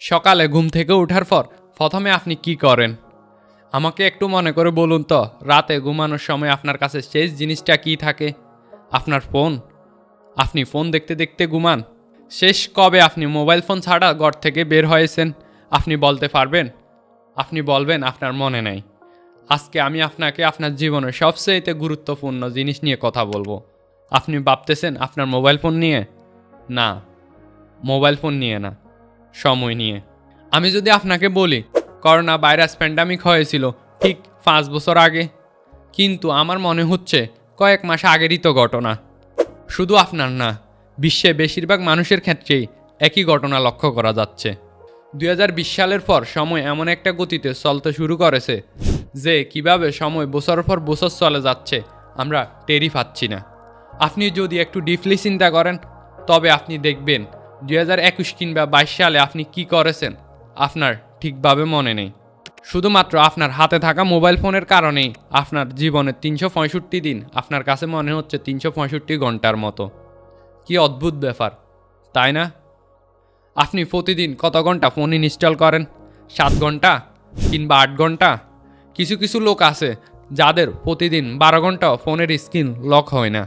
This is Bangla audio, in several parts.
সকালে ঘুম থেকে ওঠার পর প্রথমে আপনি কি করেন? আমাকে একটু মনে করে বলুন তো, রাতে ঘুমানোর সময় আপনার কাছে শেষ জিনিসটা কি থাকে? আপনার ফোন? আপনি ফোন দেখতে দেখতে ঘুমান? শেষ কবে আপনি মোবাইল ফোন ছাড়া ঘর থেকে বের হয়েছেন? আপনি বলতে পারবেন? আপনি বলবেন আপনার মনে নেই। আজকে আমি আপনাকে আপনার জীবনের সবচেয়ে গুরুত্বপূর্ণ জিনিস নিয়ে কথা বলব। আপনি ভাবতেছেন আপনার মোবাইল ফোন নিয়ে? না, মোবাইল ফোন নিয়ে না। সময় নিয়ে। আমি যদি আপনাকে বলি, করোনা ভাইরাস প্যান্ডামিক হয়েছিল ঠিক পাঁচ বছর আগে, কিন্তু আমার মনে হচ্ছে কয়েক মাস আগেরই তো ঘটনা। শুধু আপনার না বিশ্বে বেশিরভাগ মানুষের ক্ষেত্রেই একই ঘটনা লক্ষ্য করা যাচ্ছে। দু হাজার বিশ সালের পর সময় এমন একটা গতিতে চলতে শুরু করেছে যে কীভাবে সময় বছর পর বছর চলে যাচ্ছে আমরা টেরি পাচ্ছি না। আপনি যদি একটু ডিপলি চিন্তা করেন, তবে আপনি দেখবেন দুই হাজার একুশ কিংবা বাইশ সালে আপনি কি করেছেন? আপনার ঠিকভাবে মনে নেই। শুধুমাত্র আপনার হাতে থাকা মোবাইল ফোনের কারণেই আপনার জীবনের তিনশো পঁয়ষট্টি দিন আপনার কাছে মনে হচ্ছে তিনশো পঁয়ষট্টি ঘণ্টার মতো। কি অদ্ভুত ব্যাপার, তাই না? আপনি প্রতিদিন কত ঘণ্টা ফোন ইনস্টল করেন? সাত ঘণ্টা কিংবা আট ঘণ্টা? কিছু কিছু লোক আছে যাদের প্রতিদিন বারো ঘণ্টা ফোনের স্ক্রিন লক হয় না।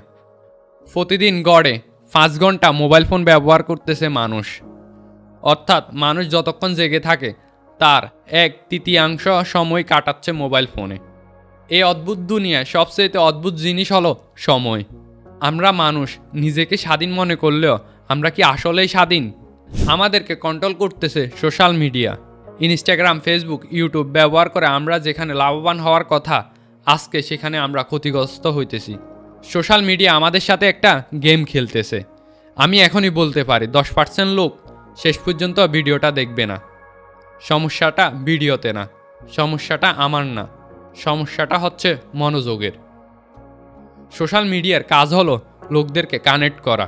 প্রতিদিন গড়ে পাঁচ ঘণ্টা মোবাইল ফোন ব্যবহার করতেছে মানুষ। অর্থাৎ মানুষ যতক্ষণ জেগে থাকে, তার এক তৃতীয়াংশ সময় কাটাচ্ছে মোবাইল ফোনে। এই অদ্ভুত দুনিয়ায় সবচেয়ে অদ্ভুত জিনিস হলো সময়। আমরা মানুষ, নিজেকে স্বাধীন মনে করলেও আমরা কি আসলেই স্বাধীন? আমাদেরকে কন্ট্রোল করতেছে social media Instagram Facebook YouTube ব্যবহার করে আমরা যেখানে লাভবান হওয়ার কথা, আজকে সেখানে আমরা ক্ষতিগ্রস্ত হইতেছি। সোশ্যাল মিডিয়া আমাদের সাথে একটা গেম খেলতেছে। আমি এখনই বলতে পারি, দশ পার্সেন্ট লোক শেষ পর্যন্ত ভিডিওটা দেখবে না। সমস্যাটা ভিডিওতে না, সমস্যাটা আমার না, সমস্যাটা হচ্ছে মনোযোগের। সোশ্যাল মিডিয়ার কাজ হলো লোকদেরকে কানেক্ট করা,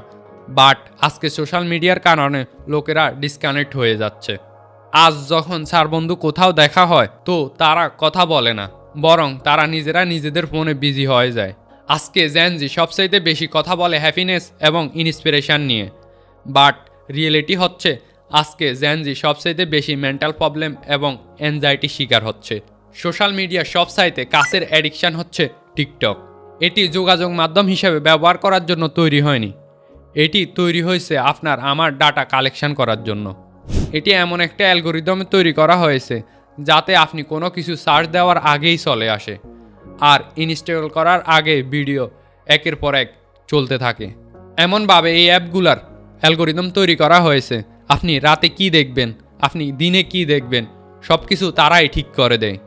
বাট আজকে সোশ্যাল মিডিয়ার কারণে লোকেরা ডিসকানেক্ট হয়ে যাচ্ছে। আজ যখন চার বন্ধু কোথাও দেখা হয়, তো তারা কথা বলে না, বরং তারা নিজেরা নিজেদের ফোনে বিজি হয়ে যায়। আজকে জ্যানজি সবচাইতে বেশি কথা বলে হ্যাপিনেস এবং ইন্সপিরেশন নিয়ে। বাট রিয়েলিটি হচ্ছে, আজকে জ্যানজি সবচাইতে বেশি মেন্টাল প্রবলেম এবং অ্যাংজাইটি শিকার হচ্ছে। সোশ্যাল মিডিয়া সবচাইতে কাছের অ্যাডিকশান হচ্ছে টিকটক এটি যোগাযোগ মাধ্যম হিসেবে ব্যবহার করার জন্য তৈরি হয়নি। এটি তৈরি হয়েছে আপনার আমার ডাটা কালেকশন করার জন্য। এটি এমন একটা অ্যালগোরিদমে তৈরি করা হয়েছে, যাতে আপনি কোনো কিছু সার্চ দেওয়ার আগেই চলে আসে। আর ইনস্টল করার আগে ভিডিও একের পর এক চলতে থাকে। এমনভাবে এই অ্যাপগুলার অ্যালগোরিদম তৈরি করা হয়েছে। আপনি রাতে কি দেখবেন? আপনি দিনে কি দেখবেন? সব কিছু তারাই ঠিক করে দেয়।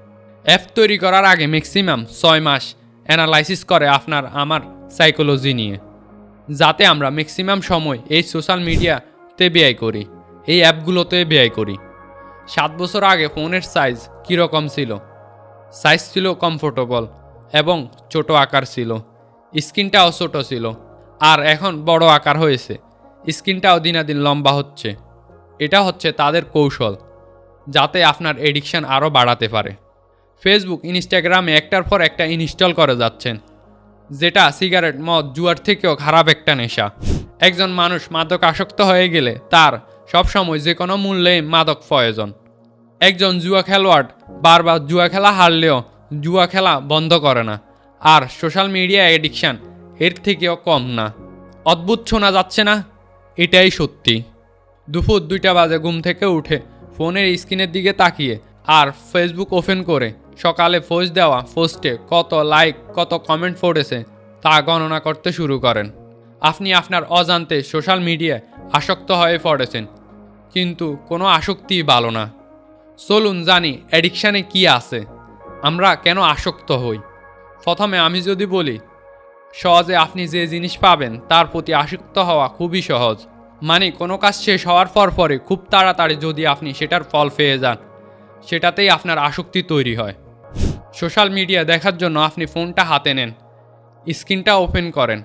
অ্যাপ তৈরি করার আগে ম্যাক্সিমাম ছয় মাস অ্যানালাইসিস করে আপনার আমার সাইকোলজি নিয়ে। যাতে আমরা ম্যাক্সিমাম সময় এই সোশ্যাল মিডিয়াতে ব্যয় করি, এই অ্যাপগুলোতে ব্যয় করি। সাত বছর আগে ফোনের সাইজ কীরকম ছিল? সাইজ ছিল কমফোর্টেবল এবং ছোট আকার ছিল। স্ক্রিনটাও ছোট ছিল। আর এখন বড় আকার হয়েছে। স্ক্রিনটাও দিনাদিন লম্বা হচ্ছে। এটা হচ্ছে তাদের কৌশল, যাতে আপনার এডিকশন আরও বাড়াতে পারে। ফেসবুক ইনস্টাগ্রামে একটার পর একটা ইনস্টল করে যাচ্ছেন, যেটা সিগারেট মদ জুয়ার থেকেও খারাপ একটা নেশা। একজন মানুষ মাদক আসক্ত হয়ে গেলে তার সবসময় যে কোনো মূল্যে মাদক প্রয়োজন। একজন জুয়া খেলোয়াড় বারবার জুয়া খেলা হারলেও জুয়া খেলা বন্ধ করে না। আর সোশ্যাল মিডিয়া এডিকশান এর থেকেও কম না। অদ্ভুত শোনা যাচ্ছে না? এটাই সত্যি। দুপুর দুইটা বাজে ঘুম থেকে উঠে ফোনের স্ক্রিনের দিকে তাকিয়ে আর ফেসবুক ওপেন করে সকালে পোস্ট দেওয়া পোস্টে কত লাইক, কত কমেন্ট পড়েছে তা গণনা করতে শুরু করেন। আপনি আপনার অজান্তে সোশ্যাল মিডিয়ায় আসক্ত হয়ে পড়েছেন। কিন্তু কোনো আসক্তিই ভালো না। চলুন জানি অ্যাডিকশানে কি আছে। আমরা কেন আসক্ত হই? প্রথমে আমি যদি বলি, সহজে আপনি যে জিনিস পাবেন, তার প্রতি আসক্ত হওয়া খুবই সহজ। মানে কোনো কাজ শেষ হওয়ার পর পরে খুব তাড়াতাড়ি যদি আপনি সেটার ফল পেয়ে যান, সেটাতেই আপনার আসক্তি তৈরি হয়। সোশ্যাল মিডিয়া দেখার জন্য আপনি ফোনটা হাতে নেন, স্ক্রিনটা ওপেন করেন,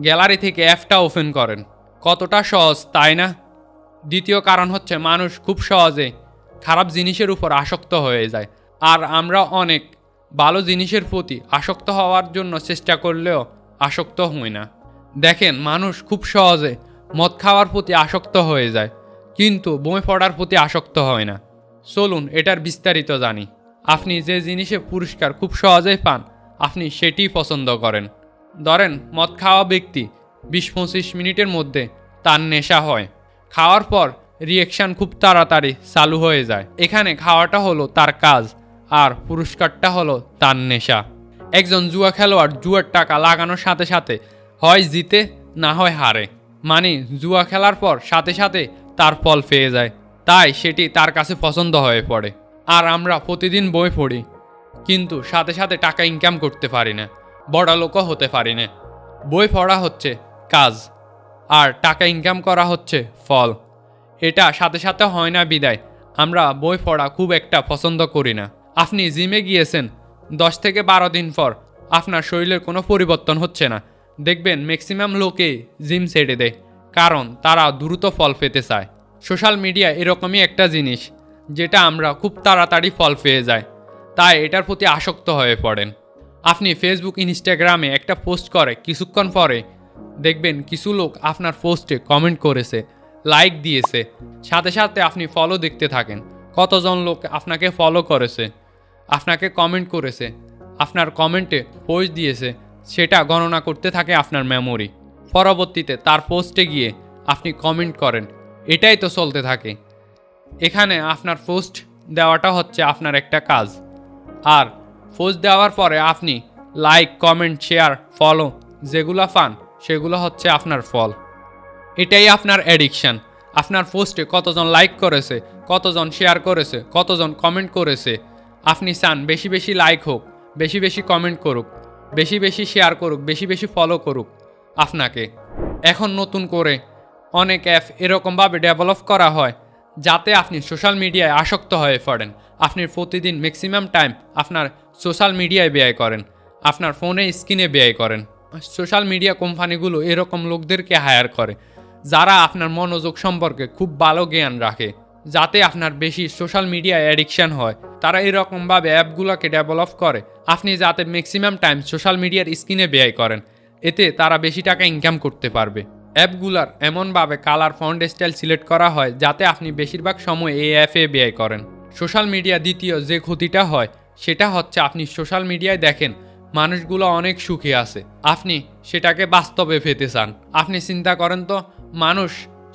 গ্যালারি থেকে অ্যাপটা ওপেন করেন। কতটা সহজ, তাই না? দ্বিতীয় কারণ হচ্ছে, মানুষ খুব সহজে খারাপ জিনিসের উপর আসক্ত হয়ে যায়। আর আমরা অনেক ভালো জিনিসের প্রতি আসক্ত হওয়ার জন্য চেষ্টা করলেও আসক্ত হই না। দেখেন, মানুষ খুব সহজে মদ খাওয়ার প্রতি আসক্ত হয়ে যায়, কিন্তু বই পড়ার প্রতি আসক্ত হয় না। চলুন, এটার বিস্তারিত জানি। আপনি যে জিনিসে পুরস্কার খুব সহজেই পান, আপনি সেটিই পছন্দ করেন। ধরেন, মদ খাওয়া ব্যক্তি বিশ পঁচিশ মিনিটের মধ্যে তার নেশা হয়। খাওয়ার পর রিয়েকশন খুব তাড়াতাড়ি চালু হয়ে যায়। এখানে খাওয়াটা হলো তার কাজ, আর পুরস্কারটা হলো তার নেশা। একজন জুয়া খেলোয়াড় জুয়ার টাকা লাগানোর সাথে সাথে হয় জিতে, না হয় হারে। মানে জুয়া খেলার পর সাথে সাথে তার ফল পেয়ে যায়। তাই সেটি তার কাছে পছন্দ হয়ে পড়ে। আর আমরা প্রতিদিন বই পড়ি, কিন্তু সাথে সাথে টাকা ইনকাম করতে পারি না বড় লোকও হতে পারি না। বই পড়া হচ্ছে কাজ, আর টাকা ইনকাম করা হচ্ছে ফল। এটা সাথে সাথে হয় না বিদায়। আমরা বই পড়া খুব একটা পছন্দ করি না। আপনি জিমে গিয়েছেন, দশ থেকে বারো দিন পর আপনার শরীরের কোনো পরিবর্তন হচ্ছে না। দেখবেন ম্যাক্সিমাম লোকেই জিম ছেড়ে দেয়, কারণ তারা দ্রুত ফল পেতে চায়। সোশ্যাল মিডিয়া এরকমই একটা জিনিস, যেটা আমরা খুব তাড়াতাড়ি ফল পেয়ে যায় তাই এটার প্রতি আসক্ত হয়ে পড়েন। আপনি ফেসবুক ইনস্টাগ্রামে একটা পোস্ট করে, কিছুক্ষণ পরে দেখবেন কিছু লোক আপনার পোস্টে কমেন্ট করেছে। লাইক দিয়েছে। সাথে সাথে আপনি ফলো দেখতে থাকেন। কতজন লোক আপনাকে ফলো করেছে? আপনাকে কমেন্ট করেছে। আপনার কমেন্টে পোস্ট দিয়েছে। সেটা গণনা করতে থাকে আপনার মেমোরি পরবর্তীতে তার পোস্টে গিয়ে আপনি কমেন্ট করেন। এটাই তো চলতে থাকে। এখানে আপনার পোস্ট দেওয়াটা হচ্ছে আপনার একটা কাজ। আর পোস্ট দেওয়ার পরে আপনি লাইক কমেন্ট শেয়ার ফলো যেগুলো পান সেগুলো হচ্ছে আপনার ফল। এটাই আপনার অ্যাডিকশান আপনার পোস্টে কতজন লাইক করেছে, কতজন শেয়ার করেছে, কতজন কমেন্ট করেছে। আপনি চান বেশি বেশি লাইক হোক, বেশি বেশি কমেন্ট করুক, বেশি বেশি শেয়ার করুক, বেশি বেশি ফলো করুক আপনাকে। এখন নতুন করে অনেক অ্যাপ এরকমভাবে ডেভেলপ করা হয়, যাতে আপনি সোশ্যাল মিডিয়ায় আসক্ত হয়ে পড়েন। আপনি প্রতিদিন ম্যাক্সিমাম টাইম আপনার সোশ্যাল মিডিয়ায় ব্যয় করেন, আপনার ফোনে স্ক্রিনে ব্যয় করেন। সোশ্যাল মিডিয়া কোম্পানিগুলো এরকম লোকদেরকে হায়ার করে। যারা আপনার মনোযোগ সম্পর্কে খুব ভালো জ্ঞান রাখে, যাতে আপনার বেশি সোশ্যাল মিডিয়া অ্যাডিকশান হয়, তারা এরকমভাবে অ্যাপগুলোকে ডেভেলপ করে। আপনি যাতে ম্যাক্সিমাম টাইম সোশ্যাল মিডিয়ার স্ক্রিনে ব্যয় করেন, এতে তারা বেশি টাকা ইনকাম করতে পারবে। অ্যাপগুলার এমনভাবে কালার ফন্ট স্টাইল সিলেক্ট করা হয়, যাতে আপনি বেশিরভাগ সময় এই অ্যাপে ব্যয় করেন। সোশ্যাল মিডিয়া দ্বিতীয় যে ক্ষতিটা হয়, সেটা হচ্ছে আপনি সোশ্যাল মিডিয়ায় দেখেন, মানুষগুলো অনেক সুখী আছে। আপনি সেটাকে বাস্তবে পেতে চান। আপনি চিন্তা করেন তো মানুষ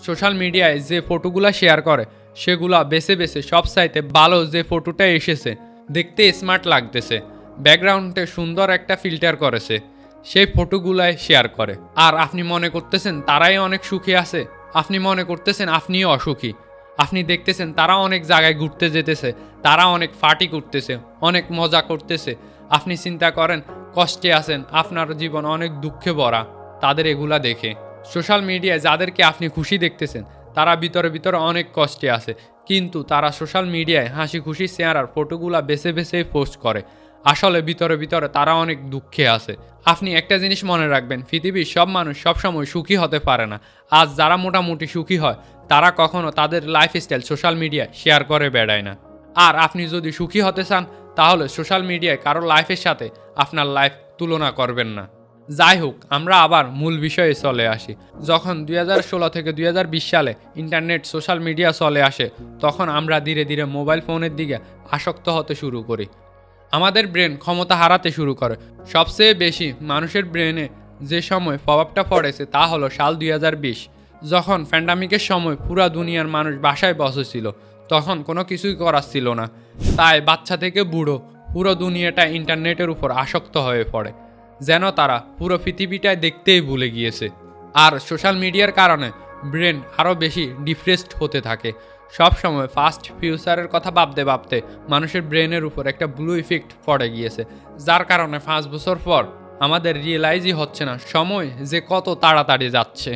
সোশ্যাল মিডিয়ায় যে ফটোগুলো শেয়ার করে, সেগুলা বেছে বেছে সব সাইতে ভালো যে ফটোটা এসেছে, দেখতে স্মার্ট লাগতেছে। ব্যাকগ্রাউন্ডে সুন্দর একটা ফিল্টার করেছে, সেই ফটোগুলাই শেয়ার করে। আর আপনি মনে করতেছেন তারাই অনেক সুখী আছে? আপনি মনে করতেছেন আপনিও অসুখী? আপনি দেখতেছেন তারা অনেক জায়গায় ঘুরতে যেতেছে, তারা অনেক ফাটি করতেছে, অনেক মজা করতেছে। আপনি চিন্তা করেন, কষ্টে আছেন, আপনার জীবন অনেক দুঃখে ভরা, তাদের এগুলা দেখে। সোশ্যাল মিডিয়ায় যাদেরকে আপনি খুশি দেখতেছেন, তারা ভিতরে ভিতরে অনেক কষ্টে আছে। কিন্তু তারা সোশ্যাল মিডিয়ায় হাসি খুশি চেহারার ফটোগুলা বেছে বেছে পোস্ট করে। আসলে ভিতরে ভিতরে তারা অনেক দুঃখে আছে। আপনি একটা জিনিস মনে রাখবেন, পৃথিবীর সব মানুষ সবসময় সুখী হতে পারে না। আজ যারা মোটামুটি সুখী হয়, তারা কখনো তাদের লাইফস্টাইল সোশ্যাল মিডিয়ায় শেয়ার করে বেড়ায় না। আর আপনি যদি সুখী হতে চান, তাহলে সোশ্যাল মিডিয়ায় কারও লাইফের সাথে আপনার লাইফ তুলনা করবেন না। যাই হোক, আমরা আবার মূল বিষয়ে চলে আসি। যখন দুই হাজার ষোলো থেকে দুই হাজার বিশ সালে ইন্টারনেট সোশ্যাল মিডিয়া চলে আসে, তখন আমরা ধীরে ধীরে মোবাইল ফোনের দিকে আসক্ত হতে শুরু করি। আমাদের ব্রেন ক্ষমতা হারাতে শুরু করে। সবচেয়ে বেশি মানুষের ব্রেনে যে সময় প্রভাবটা পড়েছে তা হলো সাল দুই হাজার বিশ। যখন প্যান্ডামিকের সময় পুরা দুনিয়ার মানুষ বাসায় বসেছিল, তখন কোনো কিছুই করার ছিল না। তাই বাচ্চা থেকে বুড়ো পুরো দুনিয়াটা ইন্টারনেটের উপর আসক্ত হয়ে পড়ে। যেন তারা পুরো পৃথিবীটায় দেখতেই ভুলে গিয়েছে। আর সোশ্যাল মিডিয়ার কারণে ব্রেন আরও বেশি ডিপ্রেসড হতে থাকে। সব সময় ফাস্ট ফিউচারের কথা ভাবতে ভাবতে মানুষের ব্রেনের উপর একটা ব্লু ইফেক্ট পড়ে গিয়েছে, যার কারণে পাঁচ বছর পর আমাদের রিয়েলাইজই হচ্ছে না, সময় যে কত তাড়াতাড়ি যাচ্ছে।